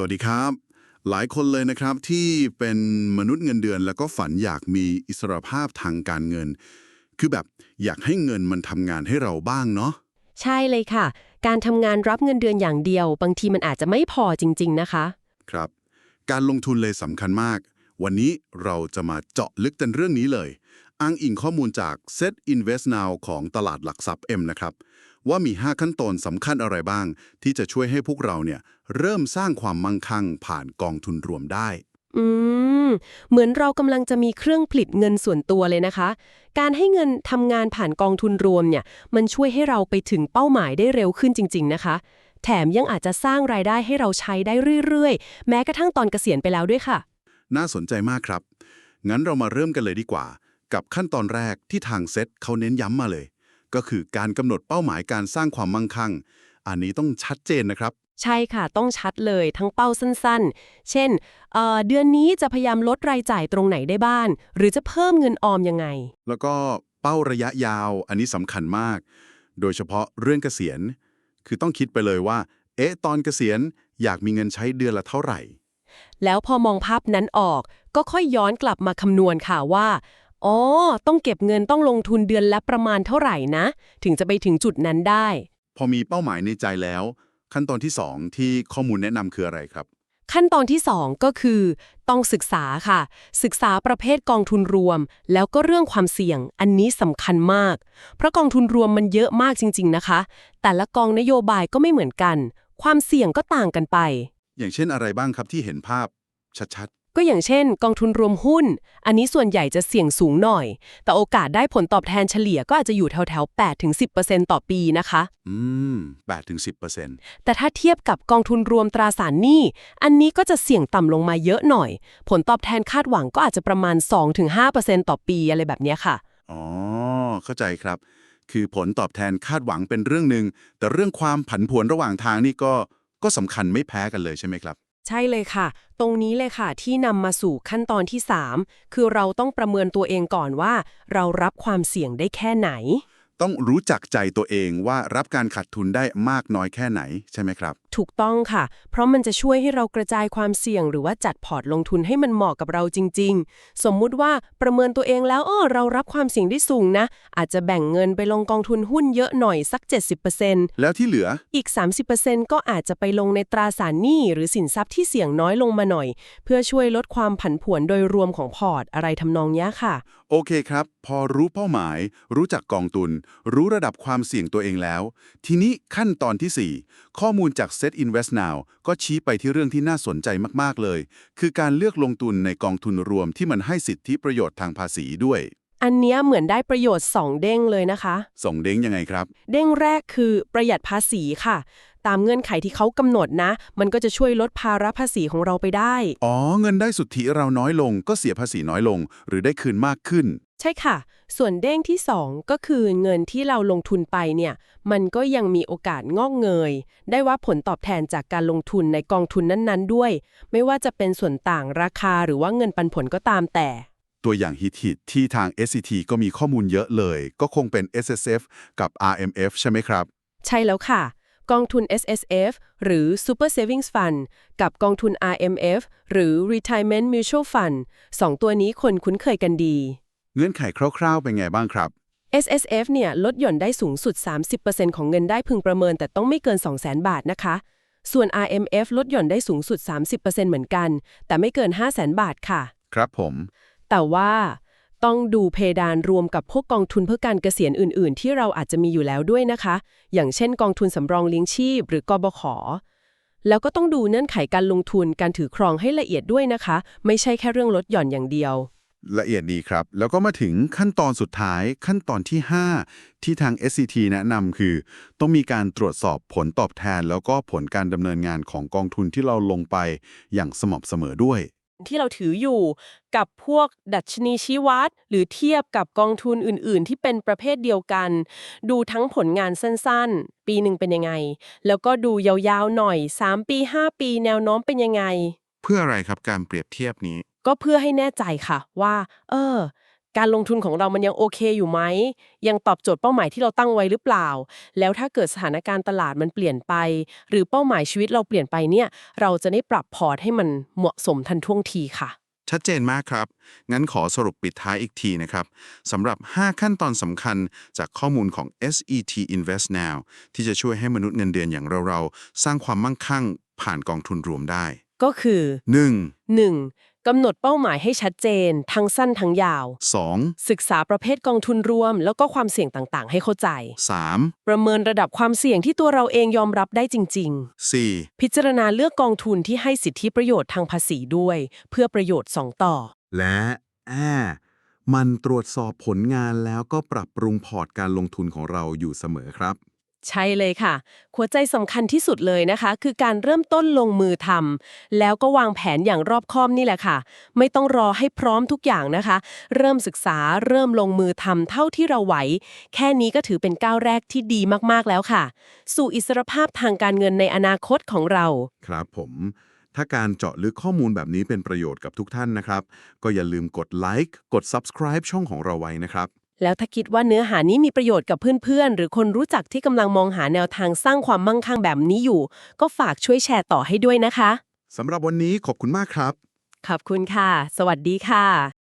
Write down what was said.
สวัสดีครับ หลายคนเลยนะครับที่เป็นมนุษย์เงินเดือน แล้วก็ฝันอยากมีอิสรภาพทางการเงิน คือแบบอยากให้เงินมันทำงานให้เราบ้างเนาะใช่เลยค่ะ การทำงานรับเงินเดือนอย่างเดียว บางทีมันอาจจะไม่พอจริง ๆ นะคะ ครับ การลงทุนเลยสำคัญมาก วันนี้เราจะมาเจาะลึกกันเรื่องนี้เลย อ้างอิงข้อมูลจาก Set Invest Now ของตลาดหลักทรัพย์ M นะครับ ว่ามี 5 ขั้นตอนสำคัญอะไรบ้าง ที่จะช่วยให้พวกเราเนี่ยเริ่มสร้างความมั่งคั่งผ่านกองทุนรวมได้ อืม เหมือนเรากำลังจะมีเครื่องผลิตเงินส่วนตัวเลยนะคะ การให้เงินทำงานผ่านกองทุนรวมเนี่ย มันช่วยให้เราไปถึงเป้าหมายได้เร็วขึ้นจริง ๆ นะคะ แถมยังอาจจะสร้างรายได้ให้เราใช้ได้เรื่อยๆ แม้กระทั่งตอนเกษียณไปแล้วด้วยค่ะ น่าสนใจมากครับ งั้นเรามาเริ่มกันเลยดีกว่า กับขั้นตอนแรกที่ทางเซ็ตเขาเน้นย้ำมาเลย ก็คือการกำหนดเป้าหมายการสร้างความมั่งคั่ง อันนี้ต้องชัดเจนนะครับ ใช่ค่ะ ต้องชัดเลยทั้งเป้าสั้นๆ เช่นเอ่อเดือนนี้จะพยายามลดรายจ่ายตรงไหนได้บ้าง หรือจะเพิ่มเงินออมยังไง แล้วก็เป้าระยะยาว อันนี้สำคัญมาก โดยเฉพาะเรื่องเกษียณ คือต้องคิดไปเลยว่า เอ๊ะ ตอนเกษียณอยากมีเงินใช้เดือนละเท่าไหร่ แล้วพอมองภาพนั้นออกก็ค่อยย้อนกลับมาคำนวณค่ะว่า อ๋อ ต้องเก็บเงินต้องลงทุนเดือนละประมาณเท่าไหร่นะ ถึงจะไปถึงจุดนั้นได้ พอมีเป้าหมายในใจแล้ว ขั้นตอนที่สองที่ข้อมูลแนะนำคืออะไรครับ ขั้นตอนที่ 2 ก็คือ ต้องศึกษาค่ะ ศึกษาประเภทกองทุนรวม แล้วก็เรื่องความเสี่ยงอันนี้สำคัญมาก เพราะกองทุนรวมมันเยอะมากจริง ๆนะคะ แต่ละกองนโยบายก็ไม่เหมือนกัน ความเสี่ยงก็ต่างกันไป อย่างเช่นอะไรบ้างครับที่เห็นภาพชัด ก็อย่างเช่น กองทุนรวมหุ้น อันนี้ส่วนใหญ่จะเสี่ยงสูงหน่อย แต่โอกาสได้ผลตอบแทนเฉลี่ยก็อาจจะอยู่แถวๆ8-10%ต่อปีนะคะๆอืม8-10%แต่ถ้าเทียบกับกองทุนรวมตราสารหนี้ อันนี้ก็จะเสี่ยงต่ำลงมาเยอะหน่อย ผลตอบแทนคาดหวังก็อาจจะประมาณ 2-5%ต่อปีอะไรแบบเนี้ยค่ะ อ๋อ เข้าใจครับ คือผลตอบแทนคาดหวังเป็นเรื่องหนึ่ง แต่เรื่องความผันผวนระหว่างทางนี่ก็ก็สำคัญไม่แพ้กันเลยใช่ไหมครับ ใช่เลยค่ะ ตรงนี้เลยค่ะที่นำมาสู่ขั้นตอนที่ 3 คือเราต้องประเมินตัวเองก่อนว่า เรารับความเสี่ยงได้แค่ไหน ต้องรู้จักใจตัวเองว่ารับการขาดทุนได้มากน้อยแค่ไหนใช่ไหมครับถูกต้องค่ะ เพราะมันจะช่วยให้เรากระจายความเสี่ยง หรือว่าจัดพอร์ตลงทุนให้มันเหมาะกับเราจริง ๆ สมมุติว่าประเมินตัวเองแล้วเออเรารับความเสี่ยงได้สูงนะ อาจจะแบ่งเงินไปลงกองทุนหุ้นเยอะหน่อยสัก 70%แล้วที่เหลืออีก 30%ก็อาจจะไปลงในตราสารหนี้หรือสินทรัพย์ที่เสี่ยงน้อยลงมาหน่อย เพื่อช่วยลดความผันผวนโดยรวมของพอร์ตอะไรทำนองเนี้ยค่ะ โอเคครับ พอรู้เป้าหมาย รู้จักกองทุน รู้ระดับความเสี่ยงตัวเองแล้ว ทีนี้ขั้นตอนทีสี่4 ข้อมูลจาก Set Invest Now ก็ชี้ไปที่เรื่องที่น่าสนใจมาก ๆ เลย คือการเลือกลงทุนในกองทุนรวมที่มันให้สิทธิประโยชน์ทางภาษีด้วย อันเนี้ยเหมือนได้ประโยชน์ 2 เด้งเลยนะคะส่งเด้งยังไงครับ เด้งแรกคือประหยัดภาษีค่ะ ตามเงื่อนไขที่เขากำหนดนะ มันก็จะช่วยลดภาระภาษีของเราไปได้ อ๋อ เงินได้สุทธิเราน้อยลง ก็เสียภาษีน้อยลง หรือได้คืนมากขึ้น ใช่ค่ะ ส่วนเด้งที่ 2 ก็คือเงินที่เราลงทุนไปเนี่ย มันก็ยังมีโอกาสงอกเงย ได้ว่าผลตอบแทนจากการลงทุนในกองทุนนั้นๆ ด้วย ไม่ว่าจะเป็นส่วนต่างราคาหรือว่าเงินปันผลก็ตามแต่ ตัวอย่างฮิตฮิตๆที่ทาง SCT ก็มีข้อมูลเยอะเลย ก็คงเป็น SSF กับ RMF ใช่ไหมครับ ใช่แล้วค่ะ กองทุน S S F หรือ Super Savings Fund กับกองทุน R M F หรือ Retirement Mutual Fund สองตัวนี้คนคุ้นเคยกันดี เงื่อนไขคร่าวๆเป็นไงบ้างครับ S S F เนี่ยลดหย่อนได้สูงสุด 30%ของเงินได้พึงประเมินแต่ต้องไม่เกิน 200,000 บาทนะคะ ส่วน R M F ลดหย่อนได้สูงสุด 30%เหมือนกัน แต่ไม่เกิน 500,000 บาทค่ะ ครับผม แต่ว่าต้องดูเพดานรวมกับพวกกองทุนเพื่อการเกษียณอื่น ๆ ที่เราอาจจะมีอยู่แล้วด้วยนะคะ อย่างเช่น กองทุนสำรองเลี้ยงชีพ หรือกบขแล้วก็ต้องดูเงื่อนไขการลงทุนการถือครองให้ละเอียดด้วยนะคะ ไม่ใช่แค่เรื่องลดหย่อนอย่างเดียว ละเอียดดีครับ แล้วก็มาถึงขั้นตอนสุดท้ายขั้นตอนที่ 5 ที่ทาง SCT แนะนำคือ ต้องมีการตรวจสอบผลตอบแทน แล้วก็ผลการดำเนินงานของกองทุนที่เราลงไปอย่างสม่ำเสมอด้วย ที่เราถืออยู่กับพวกดัชนีชี้วัด หรือเทียบกับกองทุนอื่น ๆ ที่เป็นประเภทเดียวกัน ดูทั้งผลงานสั้น ๆ ปีหนึ่งเป็นยังไง แล้วก็ดูยาว ๆ หน่อย 3 ปี 5 ปี แนวโน้มเป็นยังไง เพื่ออะไรครับการเปรียบเทียบนี้ ก็เพื่อให้แน่ใจค่ะว่า เออ การลงทุนของเรามันยังโอเคอยู่ไหม ยังตอบโจทย์เป้าหมายที่เราตั้งไว้หรือเปล่า แล้วถ้าเกิดสถานการณ์ตลาดมันเปลี่ยนไป หรือเป้าหมายชีวิตเราเปลี่ยนไปเนี่ย เราจะได้ปรับพอร์ตให้มันเหมาะสมทันท่วงทีค่ะชัดเจนมากครับ งั้นขอสรุปปิดท้ายอีกทีนะครับสำหรับ 5 ขั้นตอนสำคัญจากข้อมูลของ SET Invest Now ที่จะช่วยให้มนุษย์เงินเดือนอย่างเรา ๆ สร้างความมั่งคั่งผ่านกองทุนรวมได้ ก็คือ 1. 1. กำหนดเป้าหมายให้ชัดเจน ทั้งสั้นทั้งยาว 2. ศึกษาประเภทกองทุนรวม แล้วก็ความเสี่ยงต่างๆ ให้เข้าใจ 3. ประเมินระดับความเสี่ยงที่ตัวเราเองยอมรับได้จริงๆ 4. พิจารณาเลือกกองทุนที่ให้สิทธิประโยชน์ทางภาษีด้วย เพื่อประโยชน์สองต่อ และอ่ามันตรวจสอบผลงานแล้วก็ปรับปรุงพอร์ตการลงทุนของเราอยู่เสมอครับ ใช่เลยค่ะ หัวใจสำคัญที่สุดเลยนะคะ คือการเริ่มต้นลงมือทำแล้วก็วางแผนอย่างรอบคอบนี่แหละค่ะ ไม่ต้องรอให้พร้อมทุกอย่างนะคะ เริ่มศึกษาเริ่มลงมือทำเท่าที่เราไหว แค่นี้ก็ถือเป็นก้าวแรกที่ดีมากๆแล้วค่ะ สู่อิสรภาพทางการเงินในอนาคตของเรา ครับผม ถ้าการเจาะลึกข้อมูลแบบนี้เป็นประโยชน์กับทุกท่านนะครับ ก็อย่าลืมกดไลค์กด subscribe ช่องของเราไว้นะครับ แล้วถ้าคิดว่าเนื้อหานี้มีประโยชน์กับเพื่อนๆ หรือคนรู้จักที่กำลังมองหาแนวทางสร้างความมั่งคั่งแบบนี้อยู่ ก็ฝากช่วยแชร์ต่อให้ด้วยนะคะ สำหรับวันนี้ขอบคุณมากครับ ขอบคุณค่ะ สวัสดีค่ะ